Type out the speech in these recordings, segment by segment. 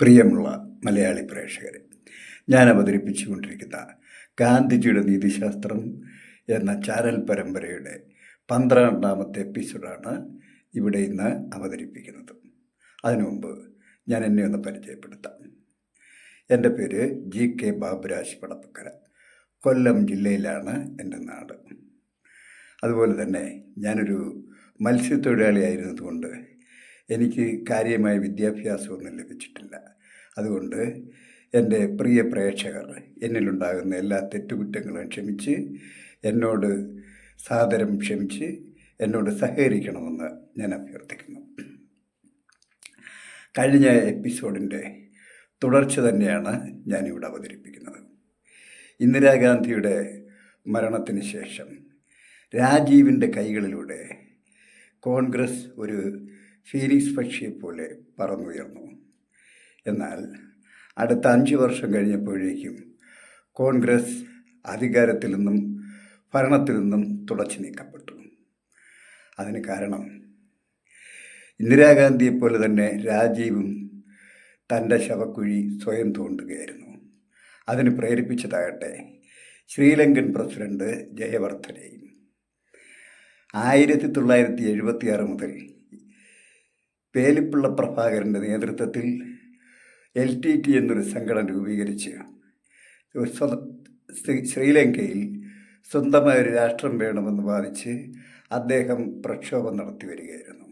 പ്രിയമുള്ള മലയാളി പ്രേക്ഷകരെ ഞാൻ അവതരിപ്പിച്ചുകൊണ്ടിരിക്കുന്ന ഗാന്ധിജിയുടെ നീതിശാസ്ത്രം എന്ന ചാനൽ പരമ്പരയുടെ പന്ത്രണ്ടാമത്തെ എപ്പിസോഡാണ് ഇവിടെ ഇന്ന് അവതരിപ്പിക്കുന്നത്. അതിനു മുമ്പ് ഞാൻ എന്നെ ഒന്ന് പരിചയപ്പെടുത്താം. എന്റെ പേര് ജി കെ ബാബുരാജ് പടപ്പക്കര കൊല്ലം ജില്ലയിലാണ് എന്റെ നാട്. അതുപോലെ തന്നെ ഞാനൊരു മത്സ്യത്തൊഴിലാളിയായിരുന്നതുകൊണ്ട് എനിക്ക് കാര്യമായ വിദ്യാഭ്യാസമൊന്നും ലഭിച്ചിട്ടില്ല. അതുകൊണ്ട് എന്റെ പ്രിയ പ്രേക്ഷകർ എന്നിലുണ്ടാകുന്ന എല്ലാ തെറ്റുകുറ്റങ്ങളും ക്ഷമിച്ച് എന്നോട് സാദരം ക്ഷമിച്ച് എന്നോട് സഹകരിക്കണമെന്ന് ഞാൻ അഭ്യർത്ഥിക്കുന്നു. കഴിഞ്ഞ എപ്പിസോഡിന്റെ തുടർച്ച തന്നെയാണ് ഞാനിവിടെ അവതരിപ്പിക്കുന്നത്. ഇന്ദിരാഗാന്ധിയുടെ മരണത്തിന് ശേഷം രാജീവിന്റെ കൈകളിലൂടെ കോൺഗ്രസ് ഒരു ഫീനിക്സ് പക്ഷിയെ പോലെ പറന്നുയർന്നു. എന്നാൽ അടുത്ത അഞ്ച് വർഷം കഴിഞ്ഞപ്പോഴേക്കും കോൺഗ്രസ് അധികാരത്തിൽ നിന്നും ഭരണത്തിൽ നിന്നും തുടച്ചു നീക്കപ്പെട്ടു. അതിന് കാരണം ഇന്ദിരാഗാന്ധിയെപ്പോലെ തന്നെ രാജീവും തന്റെ ശവക്കുഴി സ്വയം തോണ്ടുകയായിരുന്നു. അതിന് പ്രേരിപ്പിച്ചതാകട്ടെ ശ്രീലങ്കൻ പ്രസിഡന്റ് ജയവർദ്ധനെയും. ആയിരത്തി തൊള്ളായിരത്തി എഴുപത്തിയാറ് മുതൽ പേലിപ്പിള്ള പ്രഭാകരന്റെ നേതൃത്വത്തിൽ എൽ ടി ടി എന്നൊരു സംഘടന രൂപീകരിച്ച് ശ്രീലങ്കയിൽ സ്വന്തമായ ഒരു രാഷ്ട്രം വേണമെന്ന് വാദിച്ച് അദ്ദേഹം പ്രക്ഷോഭം നടത്തി വരികയായിരുന്നു.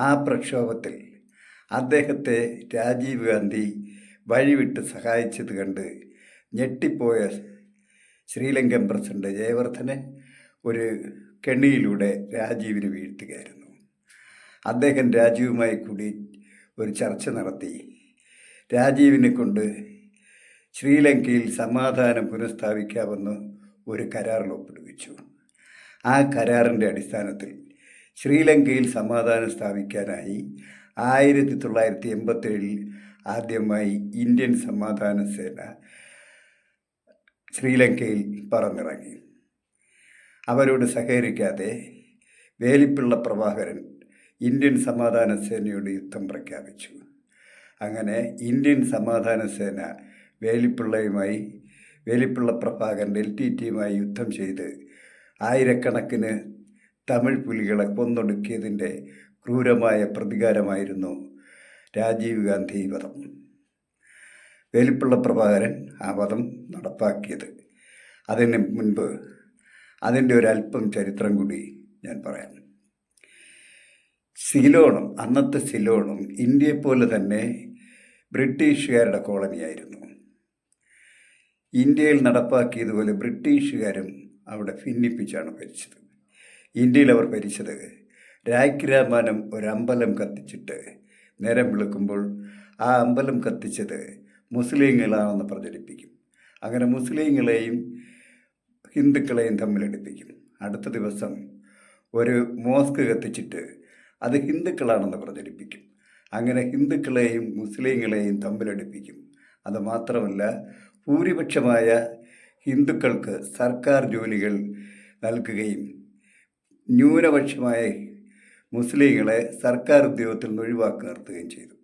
ആ പ്രക്ഷോഭത്തിൽ അദ്ദേഹത്തെ രാജീവ് ഗാന്ധി വഴിവിട്ട് സഹായിച്ചത് കണ്ട് ഞെട്ടിപ്പോയ ശ്രീലങ്കൻ പ്രസിഡന്റ് ജയവർദ്ധനെ ഒരു കെണിയിലൂടെ രാജീവിന് വീഴ്ത്തുകയായിരുന്നു. അദ്ദേഹം രാജീവുമായി കൂടി ഒരു ചർച്ച നടത്തി. രാജീവിനെ കൊണ്ട് ശ്രീലങ്കയിൽ സമാധാനം പുനഃസ്ഥാപിക്കാമെന്ന് ഒരു കരാറിൽ ഒപ്പിടുവിച്ചു. ആ കരാറിന്റെ അടിസ്ഥാനത്തിൽ ശ്രീലങ്കയിൽ സമാധാനം സ്ഥാപിക്കാനായി ആയിരത്തി തൊള്ളായിരത്തി എൺപത്തേഴിൽ ആദ്യമായി ഇന്ത്യൻ സമാധാന സേന ശ്രീലങ്കയിൽ പറന്നിറങ്ങി. അവരോട് സഹകരിക്കാതെ വേലിപ്പിള്ള പ്രഭാകരൻ ഇന്ത്യൻ സമാധാന സേനയോട് യുദ്ധം പ്രഖ്യാപിച്ചു. അങ്ങനെ ഇന്ത്യൻ സമാധാന സേന വേലിപ്പിള്ളയുമായി വേലിപ്പിള്ള പ്രഭാകൻ എൽ ടി ടിയുമായി യുദ്ധം ചെയ്ത് ആയിരക്കണക്കിന് തമിഴ് പുലികളെ കൊന്നൊടുക്കിയതിന്റെ ക്രൂരമായ പ്രതികാരമായിരുന്നു രാജീവ് ഗാന്ധി വധം. വേലിപ്പിള്ള പ്രഭാകരൻ ആ വധം നടപ്പാക്കിയത്. അതിന് മുൻപ് അതിന്റെ ഒരല്പം ചരിത്രം കൂടി ഞാൻ പറയാം. സിലോണും അന്നത്തെ സിലോണും ഇന്ത്യയെപ്പോലെ തന്നെ ബ്രിട്ടീഷുകാരുടെ കോളനിയായിരുന്നു. ഇന്ത്യയിൽ നടപ്പാക്കിയതുപോലെ ബ്രിട്ടീഷുകാരും അവിടെ ഭിന്നിപ്പിച്ചാണ് ഭരിച്ചത്. ഇന്ത്യയിൽ അവർ ഭരിച്ചത് രാജ്യരാമാനം ഒരമ്പലം കത്തിച്ചിട്ട് നേരം വിളിക്കുമ്പോൾ ആ അമ്പലം കത്തിച്ചത് മുസ്ലിങ്ങളാണെന്ന് പ്രചരിപ്പിക്കും. അങ്ങനെ മുസ്ലിങ്ങളെയും ഹിന്ദുക്കളെയും തമ്മിലടിപ്പിക്കും. അടുത്ത ദിവസം ഒരു മോസ്ക് കത്തിച്ചിട്ട് അത് ഹിന്ദുക്കളാണെന്ന് പ്രചരിപ്പിക്കും. അങ്ങനെ ഹിന്ദുക്കളെയും മുസ്ലിങ്ങളെയും തമ്മിലടിപ്പിക്കും. അതുമാത്രമല്ല ഭൂരിപക്ഷമായ ഹിന്ദുക്കൾക്ക് സർക്കാർ ജോലികൾ നൽകുകയും ന്യൂനപക്ഷമായ മുസ്ലിങ്ങളെ സർക്കാർ ഉദ്യോഗത്തിൽ നിന്ന് ഒഴിവാക്കി നിർത്തുകയും ചെയ്തു.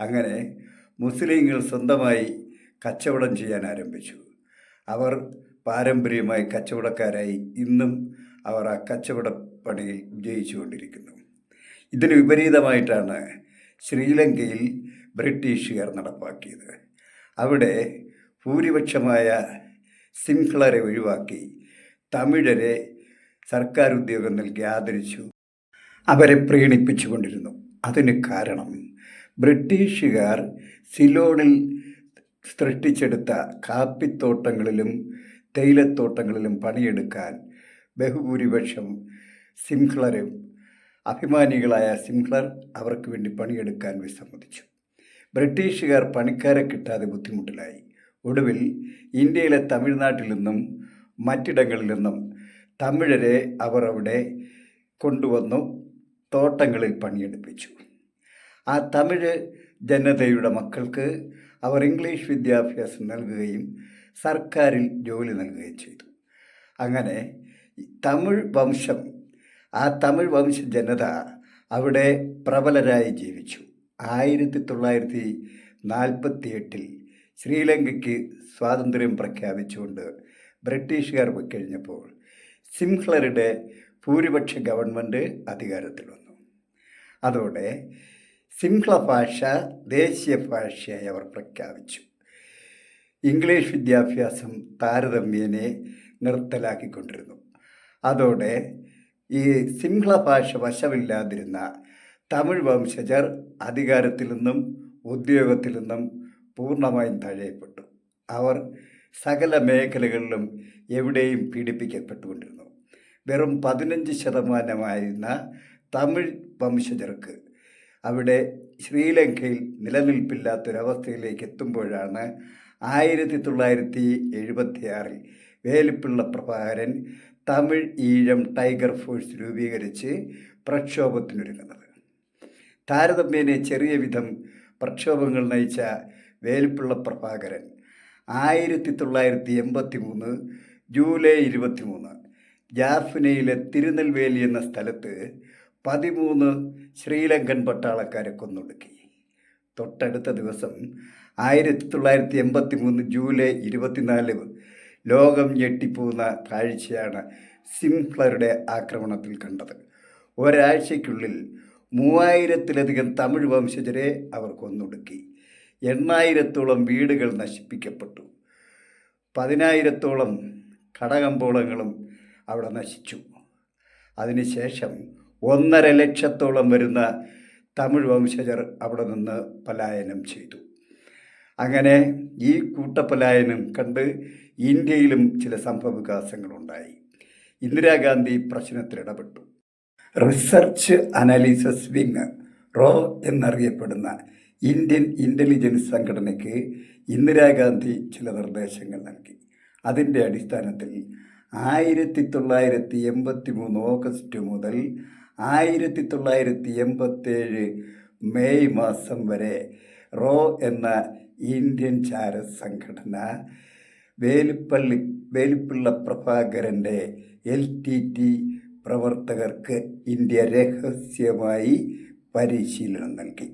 അങ്ങനെ മുസ്ലിങ്ങൾ സ്വന്തമായി കച്ചവടം ചെയ്യാൻ ആരംഭിച്ചു. അവർ പാരമ്പര്യമായി കച്ചവടക്കാരായി ഇന്നും അവർ ആ കച്ചവട പണിയിൽ വിജയിച്ചുകൊണ്ടിരിക്കുന്നു. ഇതിന് വിപരീതമായിട്ടാണ് ശ്രീലങ്കയിൽ ബ്രിട്ടീഷുകാർ നടപ്പാക്കിയത്. അവിടെ ഭൂരിപക്ഷമായ സിംഹളരെ ഒഴിവാക്കി തമിഴരെ സർക്കാർ ഉദ്യോഗം നൽകി ആദരിച്ചു. അവരെ പ്രീണിപ്പിച്ചു കൊണ്ടിരുന്നു. അതിന് കാരണം ബ്രിട്ടീഷുകാർ സിലോണിൽ സൃഷ്ടിച്ചെടുത്ത കാപ്പിത്തോട്ടങ്ങളിലും തേയിലത്തോട്ടങ്ങളിലും പണിയെടുക്കാൻ ബഹുഭൂരിപക്ഷം സിംഹളരും അഭിമാനികളായ സിംഹ്ലർ അവർക്ക് വേണ്ടി പണിയെടുക്കാൻ വിസമ്മതിച്ചു. ബ്രിട്ടീഷുകാർ പണിക്കാരെ കിട്ടാതെ ബുദ്ധിമുട്ടിലായി. ഒടുവിൽ ഇന്ത്യയിലെ തമിഴ്നാട്ടിൽ നിന്നും മറ്റിടങ്ങളിൽ നിന്നും തമിഴരെ അവർ അവിടെ കൊണ്ടുവന്നു തോട്ടങ്ങളിൽ പണിയെടുപ്പിച്ചു. ആ തമിഴ് ജനതയുടെ മക്കൾക്ക് അവർ ഇംഗ്ലീഷ് വിദ്യാഭ്യാസം നൽകുകയും സർക്കാരിൽ ജോലി നൽകുകയും ചെയ്തു. അങ്ങനെ തമിഴ് വംശം ആ തമിഴ് വംശ ജനത അവിടെ പ്രബലരായി ജീവിച്ചു. ആയിരത്തി തൊള്ളായിരത്തി നാൽപ്പത്തിയെട്ടിൽ ശ്രീലങ്കയ്ക്ക് സ്വാതന്ത്ര്യം പ്രഖ്യാപിച്ചുകൊണ്ട് ബ്രിട്ടീഷുകാർ കഴിഞ്ഞപ്പോൾ സിംഹ്ലറുടെ ഭൂരിപക്ഷ ഗവൺമെന്റ് അധികാരത്തിൽ വന്നു. അതോടെ സിംഹ്ല ഭാഷ ദേശീയ ഭാഷയായി അവർ പ്രഖ്യാപിച്ചു. ഇംഗ്ലീഷ് വിദ്യാഭ്യാസം താരതമ്യേനെ നിർത്തലാക്കിക്കൊണ്ടിരുന്നു. അതോടെ ഈ സിംഹള ഭാഷ വശമില്ലാതിരുന്ന തമിഴ് വംശജർ അധികാരത്തിൽ നിന്നും ഉദ്യോഗത്തിൽ നിന്നും പൂർണമായും തഴയപ്പെട്ടു. അവർ സകല മേഖലകളിലും എവിടെയും പീഡിപ്പിക്കപ്പെട്ടുകൊണ്ടിരുന്നു. വെറും പതിനഞ്ച് ശതമാനമായിരുന്ന തമിഴ് വംശജർക്ക് അവിടെ ശ്രീലങ്കയിൽ നിലനിൽപ്പില്ലാത്തൊരവസ്ഥയിലേക്ക് എത്തുമ്പോഴാണ് ആയിരത്തി തൊള്ളായിരത്തി എഴുപത്തിയാറിൽ വേലിപ്പിള്ള പ്രഭാകരൻ തമിഴ് ഈഴം ടൈഗർ ഫോഴ്സ് രൂപീകരിച്ച് പ്രക്ഷോഭത്തിനൊരുങ്ങുന്നത്. താരതമ്യേന ചെറിയ വിധം പ്രക്ഷോഭങ്ങൾ നയിച്ച വേൽപ്പിള്ള പ്രഭാകരൻ ആയിരത്തി തൊള്ളായിരത്തി എൺപത്തി മൂന്ന് ജൂലൈ ഇരുപത്തി മൂന്ന് ജാഫ്നയിലെ തിരുനെൽവേലി എന്ന സ്ഥലത്ത് പതിമൂന്ന് ശ്രീലങ്കൻ പട്ടാളക്കാരെ കൊന്നൊടുക്കി. തൊട്ടടുത്ത ദിവസം ആയിരത്തി തൊള്ളായിരത്തി എൺപത്തി മൂന്ന് ജൂലൈ ഇരുപത്തിനാല് ലോകം ഞെട്ടിപ്പോകുന്ന കാഴ്ചയാണ് സിംഹ്ലറുടെ ആക്രമണത്തിൽ കണ്ടത്. ഒരാഴ്ചയ്ക്കുള്ളിൽ മൂവായിരത്തിലധികം തമിഴ് വംശജരെ അവർ കൊന്നൊടുക്കി. എണ്ണായിരത്തോളം വീടുകൾ നശിപ്പിക്കപ്പെട്ടു. പതിനായിരത്തോളം കടകമ്പോളങ്ങളും അവിടെ നശിച്ചു. അതിനുശേഷം ഒന്നര ലക്ഷത്തോളം വരുന്ന തമിഴ് വംശജർ അവിടെ നിന്ന് പലായനം ചെയ്തു. അങ്ങനെ ഈ കൂട്ടപ്പലായനം കണ്ട് ഇന്ത്യയിലും ചില സംഭവ വികാസങ്ങളുണ്ടായി ഇന്ദിരാഗാന്ധി പ്രശ്നത്തിൽ ഇടപെട്ടു റിസർച്ച് അനാലിസിസ് വിങ് റോ എന്നറിയപ്പെടുന്ന ഇന്ത്യൻ ഇന്റലിജൻസ് സംഘടനയ്ക്ക് ഇന്ദിരാഗാന്ധി ചില നിർദ്ദേശങ്ങൾ നൽകി. അതിന്റെ അടിസ്ഥാനത്തിൽ ആയിരത്തി തൊള്ളായിരത്തി എൺപത്തി മൂന്ന് ഓഗസ്റ്റ് മുതൽ ആയിരത്തി തൊള്ളായിരത്തി എൺപത്തേഴ് മെയ് മാസം വരെ റോ എന്ന ഇന്ത്യൻ ചാര സംഘടന വേലുപ്പള്ളി വേലുപ്പിള്ള പ്രഭാകരന്റെ എൽ ടി ടി പ്രവർത്തകർക്ക് ഇന്ത്യ രഹസ്യമായി പരിശീലനം നൽകി.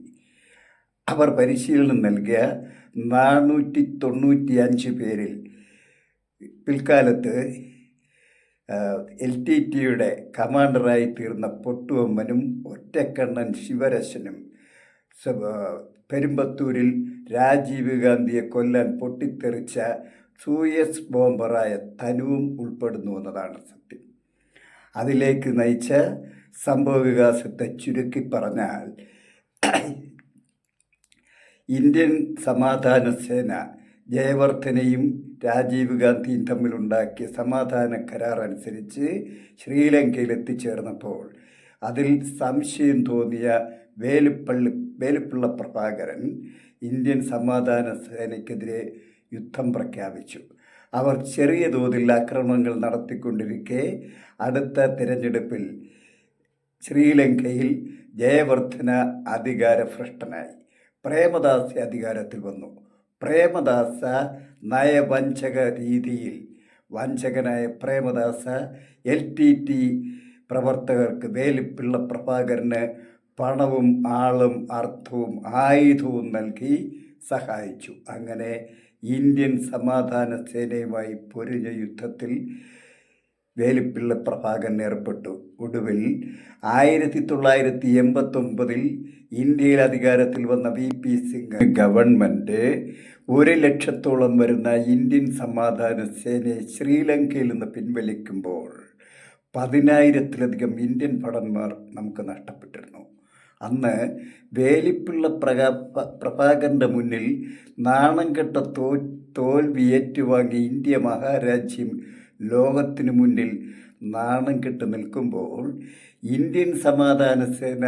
അവർ പരിശീലനം നൽകിയ നാനൂറ്റി തൊണ്ണൂറ്റി അഞ്ച് പേരിൽ പിൽക്കാലത്ത് എൽ ടി ടിയുടെ കമാൻഡറായി തീർന്ന പൊട്ടുവമ്മനും ഒറ്റക്കണ്ണൻ ശിവരശനും പെരുമ്പത്തൂരിൽ രാജീവ് ഗാന്ധിയെ കൊല്ലാൻ പൊട്ടിത്തെറിച്ച സൂയസ് ബോംബറായ തനുവും ഉൾപ്പെടുന്നു എന്നതാണ് സത്യം. അതിലേക്ക് നയിച്ച സംഭവ വികാസത്തെ ചുരുക്കി പറഞ്ഞാൽ ഇന്ത്യൻ സമാധാന സേന ജയവർദ്ധനയും രാജീവ് ഗാന്ധിയും തമ്മിലുണ്ടാക്കിയ സമാധാന കരാർ അനുസരിച്ച് ശ്രീലങ്കയിൽ എത്തിച്ചേർന്നപ്പോൾ അതിൽ സംശയം തോന്നിയ വേലുപ്പള്ളി വേലുപ്പിള്ള പ്രഭാകരൻ ഇന്ത്യൻ സമാധാന സേനയ്ക്കെതിരെ യുദ്ധം പ്രഖ്യാപിച്ചു. അവർ ചെറിയ തോതിൽ ആക്രമണങ്ങൾ നടത്തിക്കൊണ്ടിരിക്കെ അടുത്ത തിരഞ്ഞെടുപ്പിൽ ശ്രീലങ്കയിൽ ജയവർദ്ധന അധികാരഭ്രഷ്ടനായി. പ്രേമദാസ് അധികാരത്തിൽ വന്നു. പ്രേമദാസ നയവഞ്ചക രീതിയിൽ വഞ്ചകനായ പ്രേമദാസ എൽ ടി ടി പ്രവർത്തകർക്ക് വേലിപ്പിള്ള പ്രഭാകരന് പണവും ആളും അർത്ഥവും ആയുധവും നൽകി സഹായിച്ചു. അങ്ങനെ ഇന്ത്യൻ സമാധാന സേനയുമായി പൊരിഞ്ഞ യുദ്ധത്തിൽ വേലിപ്പിള്ള പ്രഭാകരൻ ഏർപ്പെട്ടു. ഒടുവിൽ ആയിരത്തി തൊള്ളായിരത്തി എൺപത്തൊമ്പതിൽ ഇന്ത്യയിൽ അധികാരത്തിൽ വന്ന വി പി സിംഗ് ഗവൺമെന്റ് ഒരു ലക്ഷത്തോളം വരുന്ന ഇന്ത്യൻ സമാധാന സേനയെ ശ്രീലങ്കയിൽ നിന്ന് പിൻവലിക്കുമ്പോൾ പതിനായിരത്തിലധികം ഇന്ത്യൻ ഭടന്മാർ നമുക്ക് നഷ്ടപ്പെട്ടിരുന്നു. അന്ന് വേലിപ്പിള്ള പ്രകാ പ്രഭാകരന്റെ മുന്നിൽ നാണം കെട്ട തോ തോൽവി ഏറ്റുവാങ്ങി ഇന്ത്യ മഹാരാജ്യം ലോകത്തിനു മുന്നിൽ നാണം കെട്ട് നിൽക്കുമ്പോൾ ഇന്ത്യൻ സമാധാന സേന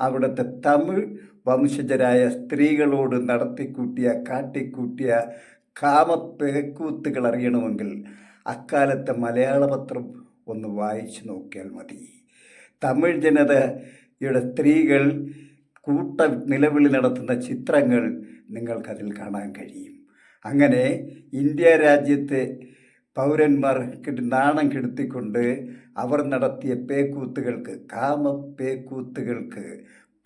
അവിടുത്തെ തമിഴ് വംശജരായ സ്ത്രീകളോട് നടത്തിക്കൂട്ടിയ കാട്ടിക്കൂട്ടിയ കാമപ്പേക്കൂത്തുകൾ അറിയണമെങ്കിൽ അക്കാലത്തെ മലയാള പത്രം ഒന്ന് വായിച്ചു നോക്കിയാൽ മതി. തമിഴ് ജനതയുടെ സ്ത്രീകൾ കൂട്ട നിലവിളി നടത്തുന്ന ചിത്രങ്ങൾ നിങ്ങൾക്കതിൽ കാണാൻ കഴിയും. അങ്ങനെ ഇന്ത്യ രാജ്യത്തെ പൗരന്മാർക്ക് നാണം കെടുത്തിക്കൊണ്ട് അവർ നടത്തിയ പേക്കൂത്തുകൾക്ക് കാമ പേക്കൂത്തുകൾക്ക്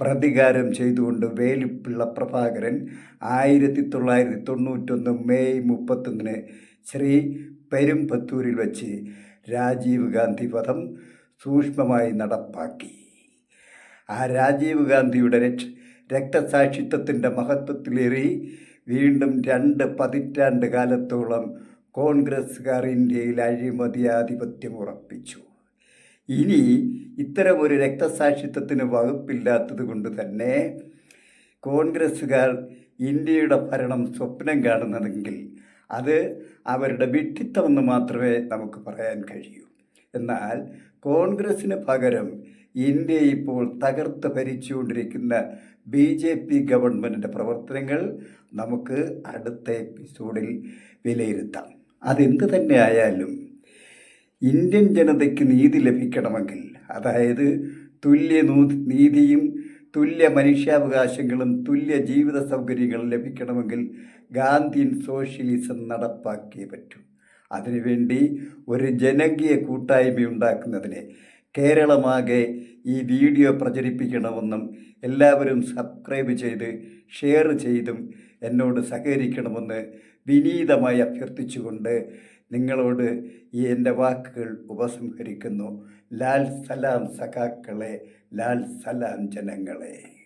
പ്രതികാരം ചെയ്തുകൊണ്ട് വേലിപ്പിള്ള പ്രഭാകരൻ ആയിരത്തി തൊള്ളായിരത്തി തൊണ്ണൂറ്റൊന്ന് മെയ് മുപ്പത്തൊന്നിന് ശ്രീ പെരുമ്പത്തൂരിൽ വച്ച് രാജീവ് ഗാന്ധി പദം സൂക്ഷ്മമായി നടപ്പാക്കി. ആ രാജീവ് ഗാന്ധിയുടെ രക്ഷ രക്തസാക്ഷിത്വത്തിന്റെ മഹത്വത്തിലേറി വീണ്ടും രണ്ട് പതിറ്റാണ്ട് കാലത്തോളം കോൺഗ്രസ്സുകാർ ഇന്ത്യയിൽ അഴിമതിയാധിപത്യം ഉറപ്പിച്ചു ഇനി ഇത്തരമൊരു രക്തസാക്ഷിത്വത്തിന് വകുപ്പില്ലാത്തത് കൊണ്ട് തന്നെ കോൺഗ്രസ്സുകാർ ഇന്ത്യയുടെ ഭരണം സ്വപ്നം കാണുന്നതെങ്കിൽ അത് അവരുടെ വിഡ്ഢിത്തമെന്ന് മാത്രമേ നമുക്ക് പറയാൻ കഴിയൂ. എന്നാൽ കോൺഗ്രസ്സിന് പകരം ഇന്ത്യ ഇപ്പോൾ തകർത്ത് ഭരിച്ചുകൊണ്ടിരിക്കുന്ന ബി ജെ പി ഗവൺമെന്റിന്റെ പ്രവർത്തനങ്ങൾ നമുക്ക് അടുത്ത എപ്പിസോഡിൽ വിലയിരുത്താം. അതെന്ത് തന്നെ ആയാലും ഇന്ത്യൻ ജനതയ്ക്ക് നീതി ലഭിക്കണമെങ്കിൽ അതായത് തുല്യ നീതിയും തുല്യ മനുഷ്യാവകാശങ്ങളും തുല്യ ജീവിത സൗകര്യങ്ങളും ലഭിക്കണമെങ്കിൽ ഗാന്ധിയൻ സോഷ്യലിസം നടപ്പാക്കിയേ പറ്റൂ. അതിനുവേണ്ടി ഒരു ജനകീയ കൂട്ടായ്മ ഉണ്ടാക്കുന്നതിന് കേരളമാകെ ഈ വീഡിയോ പ്രചരിപ്പിക്കണമെന്നും എല്ലാവരും സബ്സ്ക്രൈബ് ചെയ്ത് ഷെയർ ചെയ്തും എന്നോട് സഹകരിക്കണമെന്ന് വിനീതമായി അഭ്യർത്ഥിച്ചുകൊണ്ട് നിങ്ങളോട് ഈ എന്റെ വാക്കുകൾ ഉപസംഹരിക്കുന്നു. ലാൽ സലാം സഖാക്കളെ ലാൽ സലാം ജനങ്ങളെ.